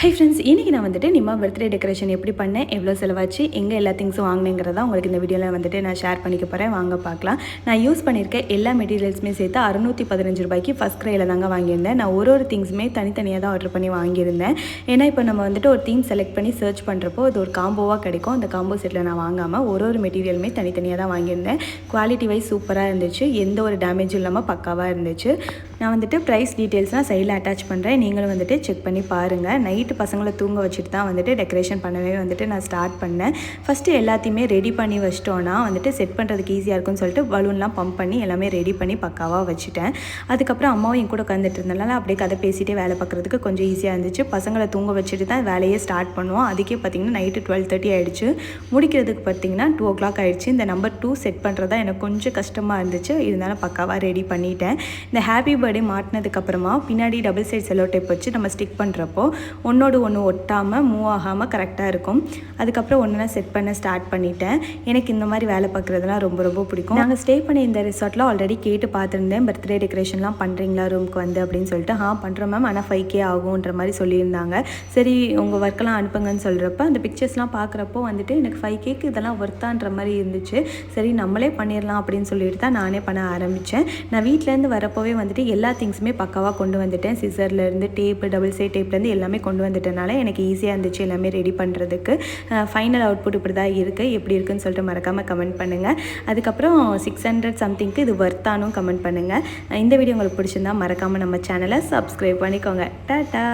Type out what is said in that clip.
Hi friends இன்றைக்கி நான் வந்துட்டு நிம்மா பர்த்டே டெக்கரேஷன் எப்படி பண்ணேன் எவ்வளோ செலவாச்சு எங்கே எல்லா திங்ஸும் வாங்கினேங்கிறதா உங்களுக்கு இந்த வீடியோவில் வந்துட்டு நான் ஷேர் பண்ணிக்க போகிறேன் வாங்க பார்க்கலாம். நான் யூஸ் பண்ணியிருக்க எல்லா மெட்டீரியல்ஸுமே சேர்த்து அறுநூற்றி பதினஞ்சு ரூபாய்க்கு ஃபஸ்ட் க்ரையில் தாங்க வாங்கியிருந்தேன். நான் ஒரு ஒரு திங்ஸுமே தனித்தனியாக தான் ஆர்டர் பண்ணி வாங்கியிருந்தேன். ஏன்னா இப்போ நம்ம வந்துட்டு ஒரு தீம் செலக்ட் பண்ணி சர்ச் பண்ணுறப்போ அது ஒரு காம்போவாக கிடைக்கும். அந்த காம்போ செட்டில் நான் வாங்காமல் ஒரு ஒரு மெட்டீரியலுமே தனித்தனியாக தான் வாங்கியிருந்தேன். குவாலிட்டி வைஸ் சூப்பராக இருந்துச்சு. எந்த ஒரு டேமேஜும் இல்லாமல் பக்காவாக இருந்துச்சு. நான் வந்துட்டு ப்ரைஸ் டீட்டெயில்ஸ்லாம் சைடில் அட்டாச் பண்ணுறேன் நீங்களும் வந்துட்டு செக் பண்ணி பாருங்கள் நைட்டு பசங்களை தூங்க வச்சுட்டு தான் வந்துட்டு டெக்கரேஷன் பண்ணவே வந்துட்டு நான் ஸ்டார்ட் பண்ணேன். ஃபஸ்ட்டு எல்லாத்தையுமே ரெடி பண்ணி வச்சிட்டோன்னா வந்துட்டு செட் பண்ணுறதுக்கு ஈஸியாக இருக்கும்னு சொல்லிட்டு பலூன்லாம் பம்ப் பண்ணி எல்லாமே ரெடி பண்ணி பக்காவாக வச்சுட்டேன். அதுக்கப்புறம் அம்மாவும் என் கூட உட்காந்துட்டு இருந்தனால அப்படியே கதை பேசிகிட்டே வேலை பார்க்குறதுக்கு கொஞ்சம் ஈஸியாக இருந்துச்சு. பசங்களை தூங்க வச்சுட்டு தான் வேலையே ஸ்டார்ட் பண்ணுவோம். அதுக்கே பார்த்திங்கன்னா நைட்டு டுவெல் தேர்ட்டி ஆகிடுச்சு முடிக்கிறதுக்கு பார்த்திங்கன்னா டூ ஓ கிளாக் ஆகிடுச்சு இந்த நம்பர் டூ செட் பண்ணுறதா எனக்கு கொஞ்சம் கஷ்டமாக இருந்துச்சு. இருந்தாலும் பக்காவாக ரெடி பண்ணிட்டேன். இந்த ஹாப்பி பர்த்டே மாட்டினதுக்கப்புறமா பின்னாடி டபுள் சைட் செலோ டேப் வச்சு நம்ம ஸ்டிக் பண்ணுறப்போ ஒன்றோடு ஒன்று ஒட்டாமல் மூவ் ஆகாமல் கரெக்டாக இருக்கும். அதுக்கப்புறம் ஒன்றுனா செட் பண்ண ஸ்டார்ட் பண்ணிட்டேன். எனக்கு இந்த மாதிரி வேலை பார்க்குறதுலாம் ரொம்ப ரொம்ப பிடிக்கும். நாங்கள் ஸ்டே பண்ண இந்த ரிசார்ட்டில் ஆல்ரெடி கேட்டு பார்த்துருந்தேன். பர்த்டே டெக்கரேஷன்லாம் பண்ணுறீங்களா ரூமுக்கு வந்து அப்படின்னு சொல்லிட்டு. ஆ பண்ணுறோம் மேம் ஆனால் ஃபைவ் கே ஆகுன்ற மாதிரி சொல்லியிருந்தாங்க. சரி உங்கள் ஒர்க்கெல்லாம் அனுப்புங்கன்னு சொல்கிறப்ப அந்த பிக்சர்ஸ்லாம் பார்க்குறப்போ வந்துட்டு எனக்கு ஃபைவ் கேக்கு இதெல்லாம் ஒர்த்தான்ற மாதிரி இருந்துச்சு. சரி நம்மளே பண்ணிடலாம் அப்படின்னு சொல்லிட்டு தான் நானே பண்ண ஆரம்பித்தேன் நான் வீட்டிலேருந்து வரப்போவே வந்துட்டு எல்லா திங்ஸுமே பக்காவாக கொண்டு வந்துட்டேன். சிசர்லேருந்து டேப்பு டபுள் சைட் டேப்லேருந்து எல்லாமே கொண்டு வந்துட்டனால எனக்கு ஈஸியாக இருந்துச்சு எல்லாமே ரெடி பண்ணுறதுக்கு ஃபைனல் அவுட்புட் இப்படி தான் இருக்குது எப்படி இருக்குன்னு சொல்லிட்டு மறக்காமல் கமெண்ட் பண்ணுங்கள் அதுக்கப்புறம் சிக்ஸ் ஹண்ட்ரட் சம்திங்க்கு இது ஒர்த்தானும் கமெண்ட் பண்ணுங்கள் இந்த வீடியோ உங்களுக்கு பிடிச்சிருந்தா மறக்காமல் நம்ம சேனலை சப்ஸ்கிரைப் பண்ணிக்கோங்க. டாட்டா!